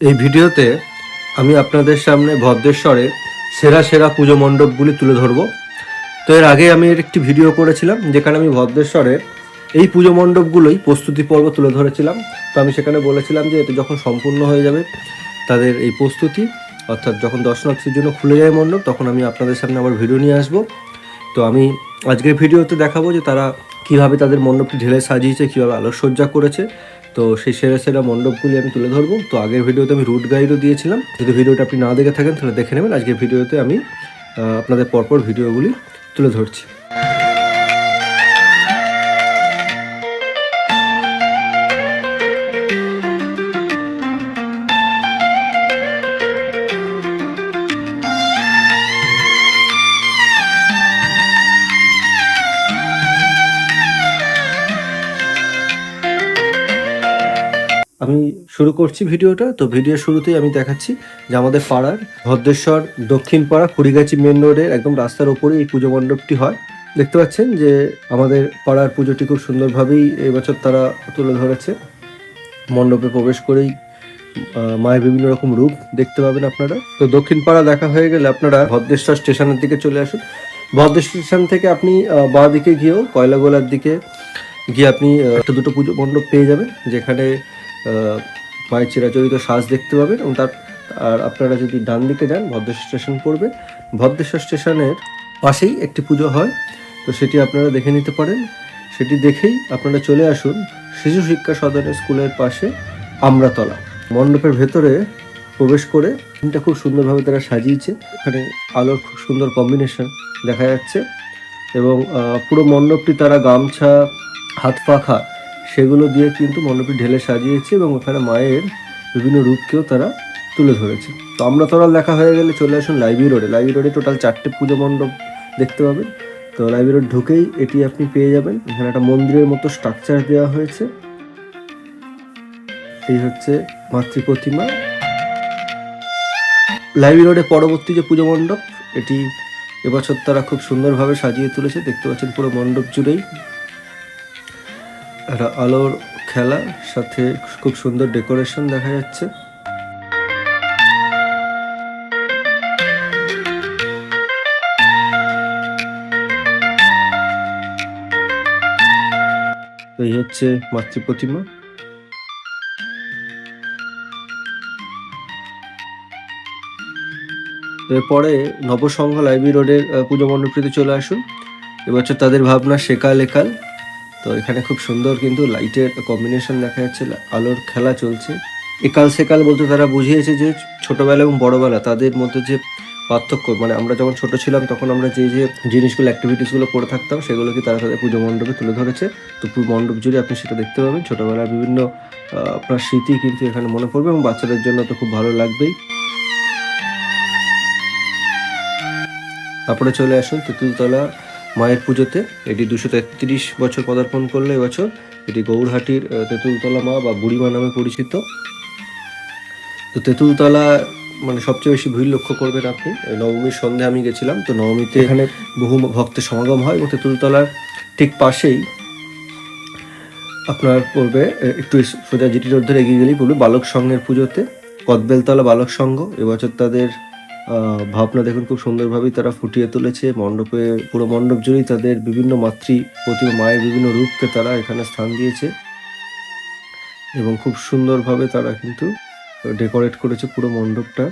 এই ভিডিওতে আমি আপনাদের সামনে ভদ্রেশ্বরে সেরা সেরা পুজো মণ্ডপগুলি তুলে ধরবো। তো এর আগে আমি এর একটি ভিডিও করেছিলাম, যেখানে আমি ভদ্রেশ্বরের এই পুজো মণ্ডপগুলোই প্রস্তুতি পর্ব তুলে ধরেছিলাম। তো আমি সেখানে বলেছিলাম যে এটা যখন সম্পূর্ণ হয়ে যাবে তাদের এই প্রস্তুতি, অর্থাৎ যখন দর্শনার্থীর জন্য খুলে যায় মণ্ডপ, তখন আমি আপনাদের সামনে আবার ভিডিও নিয়ে আসব। তো আমি আজকের ভিডিওতে দেখাবো যে তারা কীভাবে তাদের মণ্ডপটি ঢেলে সাজিয়েছে, কীভাবে আলোকসজ্জা করেছে তো সেই সেরা সেরা মণ্ডপগুলি আমি তুলে ধরবো। তো আগের ভিডিওতে আমি রুট গাইডও দিয়েছিলাম। যদি ভিডিওটা আপনি না দেখে থাকেন, তাহলে দেখে নেবেন। আজকের ভিডিওতে আমি আপনাদের পরপর ভিডিওগুলি তুলে ধরছি। আমি শুরু করছি ভিডিওটা। তো ভিডিওর শুরুতেই আমি দেখাচ্ছি যে আমাদের পাড়ার ভদ্রেশ্বর দক্ষিণ পাড়া কুড়িগাছি মেন রোডের একদম রাস্তার ওপরে এই পুজো মণ্ডপটি হয়। দেখতে পাচ্ছেন যে আমাদের পাড়ার পুজোটি খুব সুন্দরভাবেই এবছর তারা তুলে ধরেছে। মণ্ডপে প্রবেশ করেই মায়ের বিভিন্ন রকম রূপ দেখতে পাবেন আপনারা। তো দক্ষিণ পাড়া দেখা হয়ে গেলে আপনারা ভদ্রেশ্বর স্টেশনের দিকে চলে আসুন। ভদ্রেশ্বর স্টেশন থেকে আপনি বাঁ দিকে গিয়েও কয়লাগোলার দিকে গিয়ে আপনি একটা দুটো পুজো মণ্ডপ পেয়ে যাবেন। যেখানে মায়ের চিরাচরিত সাজ দেখতে পাবেন এবং তার আর আপনারা যদি ডান দিকে যান, ভদ্রেশ্বর স্টেশন পড়বে। ভদ্রেশ্বর স্টেশনের পাশেই একটি পুজো হয়। তো সেটি আপনারা দেখে নিতে পারেন। সেটি দেখেই আপনারা চলে আসুন শিশু শিক্ষা সদনের স্কুলের পাশে আমরাতলা মণ্ডপের ভেতরে প্রবেশ করে দিনটা খুব সুন্দরভাবে তারা সাজিয়েছে। এখানে আলোর খুব সুন্দর কম্বিনেশন দেখা যাচ্ছে এবং পুরো মণ্ডপটি তারা গামছা, হাত পাখা সেগুলো দিয়ে কিন্তু মণ্ডপটি ঢেলে সাজিয়েছে এবং ওখানে মায়ের বিভিন্ন রূপকেও তারা তুলে ধরেছে। তো আমরা তোরা দেখা হয়ে গেলে চলে আসুন লাইব্রেরি রোডে লাইব্রেরি রোডে টোটাল চারটে পুজো মণ্ডপ দেখতে পাবেন। তো লাইব্রেরি রোড ঢুকেই এটি আপনি পেয়ে যাবেন। এখানে একটা মন্দিরের মতো স্ট্রাকচার দেওয়া হয়েছে। এই হচ্ছে মাতৃ প্রতিমা। লাইব্রেরি রোডে পরবর্তী যে পুজো মণ্ডপ, এটি এবছর তারা খুব সুন্দরভাবে সাজিয়ে তুলেছে। দেখতে পাচ্ছেন পুরো মণ্ডপ জুড়েই। একটা আলোর খেলা সাথে খুব সুন্দর ডেকোরেশন দেখা যাচ্ছে। এই হচ্ছে মাতৃ প্রতিমা। এরপরে নবসংঘ লাইব্রেরি রোডের পুজো মণ্ডপটিতে চলে আসুন। এবছর তাদের ভাবনা শেকাল একাল তো এখানে খুব সুন্দর কিন্তু লাইটের কম্বিনেশন দেখা যাচ্ছে, আলোর খেলা চলছে। একাল সেকাল বলতে তারা বুঝিয়েছে যে ছোটবেলা এবং বড়বেলা তাদের মধ্যে যে পার্থক্য মানে আমরা যখন ছোট ছিলাম তখন আমরা যে যে জিনিসগুলো অ্যাক্টিভিটিসগুলো করে থাকতাম সেগুলোকে তারা তাদের পুজো মণ্ডপে তুলে ধরেছে। তো পুরো মণ্ডপ জুড়ে আপনি সেটা দেখতে পাবেন। ছোটবেলার বিভিন্ন আপনার স্মৃতি কিন্তু এখানে মনে পড়বে এবং বাচ্চাদের জন্য তো খুব ভালো লাগবেই। তারপরে চলে আসুন তেঁতুলতলা। মায়ের পুজোতে এটি দুশো তেত্রিশ বছর পদার্পণ করল এবছর এটি গৌরহাটির তেঁতুলতলা মা বা বুড়িমা নামে পরিচিত। তো তেঁতুলতলা মানে সবচেয়ে বেশি ভিড় লক্ষ্য করবেন আপনি নবমীর সন্ধে আমি গেছিলাম তো নবমীতে এখানে বহু ভক্তের সমাগম হয় এবং তেঁতুলতলার ঠিক পাশেই আপনার পড়বে একটু সোজা জিটি রোড ধরে এগিয়ে গেলেই পড়বে বালক সংঘের পুজোতে। কদবেলতলা বালক সংঘ এবছর তাদের ভাবনা দেখুন, খুব সুন্দরভাবেই তারা ফুটিয়ে তুলেছে। মণ্ডপে, পুরো মণ্ডপ জুড়েই তাদের বিভিন্ন মাতৃ প্রতিমা, মায়ের বিভিন্ন রূপকে তারা এখানে স্থান দিয়েছে। এবং খুব সুন্দরভাবে তারা কিন্তু ডেকোরেট করেছে পুরো মণ্ডপটা।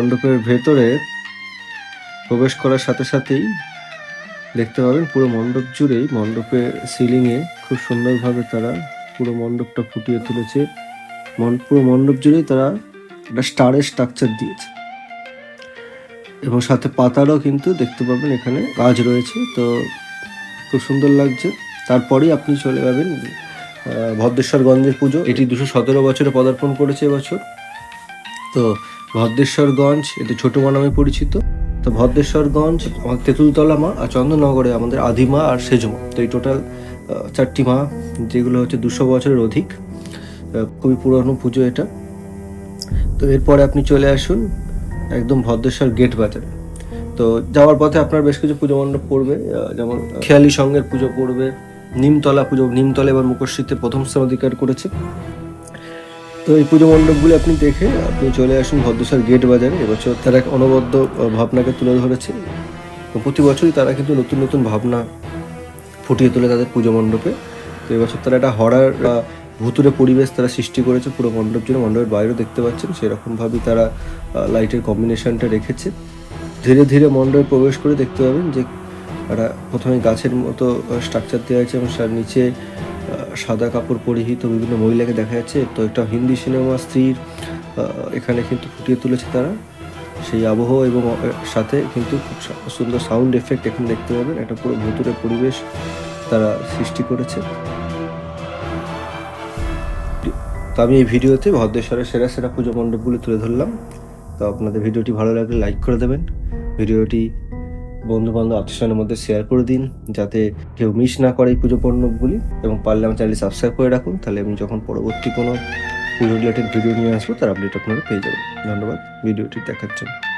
মণ্ডপের ভেতরে প্রবেশ করার সাথে সাথেই দেখতে পাবেন পুরো মণ্ডপ জুড়েই মণ্ডপের সিলিংয়ে খুব সুন্দরভাবে তারা পুরো মণ্ডপটা ফুটিয়ে তুলেছে। পুরো মণ্ডপ জুড়েই তারা একটা স্টারের স্ট্রাকচার দিয়েছে। এবং সাথে পাতারও কিন্তু দেখতে পাবেন এখানে কাজ রয়েছে, তো খুব সুন্দর লাগছে। তারপরেই আপনি চলে যাবেন ভদ্রেশ্বরগঞ্জের পুজো। এটি দুশো সতেরো বছরে পদার্পণ করেছে এবছর। তো ভদ্রেশ্বরগঞ্জ, এটি ছোট মা নামে পরিচিত। তো ভদ্রেশ্বরগঞ্জ আমাদের তেঁতুলতলা মা আর চন্দননগরে আমাদের আদিমা আর সেজমা তো এই টোটাল চারটি মা, যেগুলো হচ্ছে দুশো বছরের অধিক। খুবই পুরনো পুজো এটা। তো এরপরে আপনি চলে আসুন একদম ভদ্রেশ্বর গেট বাজারে। তো যাওয়ার পথে আপনার বেশ কিছু পুজো মণ্ডপ পড়বে যেমন খেয়ালি সঙ্গের পুজো পড়বে, নিমতলা পুজো, নিমতলা এবার মুখশ্রীতে প্রথম স্থান অধিকার করেছে। তো এই পুজো মণ্ডপগুলি আপনি দেখে আপনি চলে আসুন ভদ্রেশ্বর গেট বাজারে। এবছর তারা এক অনবদ্য ভাবনাকে তুলে ধরেছে। প্রতি বছরই তারা কিন্তু নতুন নতুন ভাবনা ফুটিয়ে তোলে তাদের পুজো মণ্ডপে। তো এবছর তারা একটা হরার বা ভুতুরে পরিবেশ তারা সৃষ্টি করেছে পুরো মণ্ডপ জুড়ে। মণ্ডপের বাইরেও দেখতে পাচ্ছেন, সেরকমভাবেই তারা লাইটের কম্বিনেশনটা রেখেছে। ধীরে ধীরে মণ্ডপে প্রবেশ করে দেখতে পাবেন যে একটা প্রথমে গাছের মতো স্ট্রাকচার দেওয়া আছে এবং তার নিচে সাদা কাপড় পরিহিত বিভিন্ন মহিলাকে দেখা যাচ্ছে। তো একটা হিন্দি সিনেমা স্ত্রীর এখানে কিন্তু ফুটিয়ে তুলেছে তারা। সেই আবহ এবং সাথে কিন্তু খুব সুন্দর সাউন্ড এফেক্ট এখানে দেখতে পাবেন। একটা পুরো ভুতুরে পরিবেশ তারা সৃষ্টি করেছে। তো আমি এই ভিডিওতে ভদ্রেশ্বরের সেরা সেরা পুজো মণ্ডপগুলি তুলে ধরলাম। তো আপনাদের ভিডিওটি ভালো লাগলে লাইক করে দেবেন। ভিডিওটি বন্ধু বান্ধব আত্মীয়স্বজনের মধ্যে শেয়ার করে দিন, যাতে কেউ মিস না করে এই পুজো পণ্যগুলি, এবং পারলে আমার চ্যানেল সাবস্ক্রাইব করে রাখুন। তাহলে আমি যখন পরবর্তী কোনো পুজো রিলেটেড ভিডিও নিয়ে আসব, তার আপডেট আপনারা পেয়ে যাবেন। ধন্যবাদ ভিডিওটি দেখার জন্য।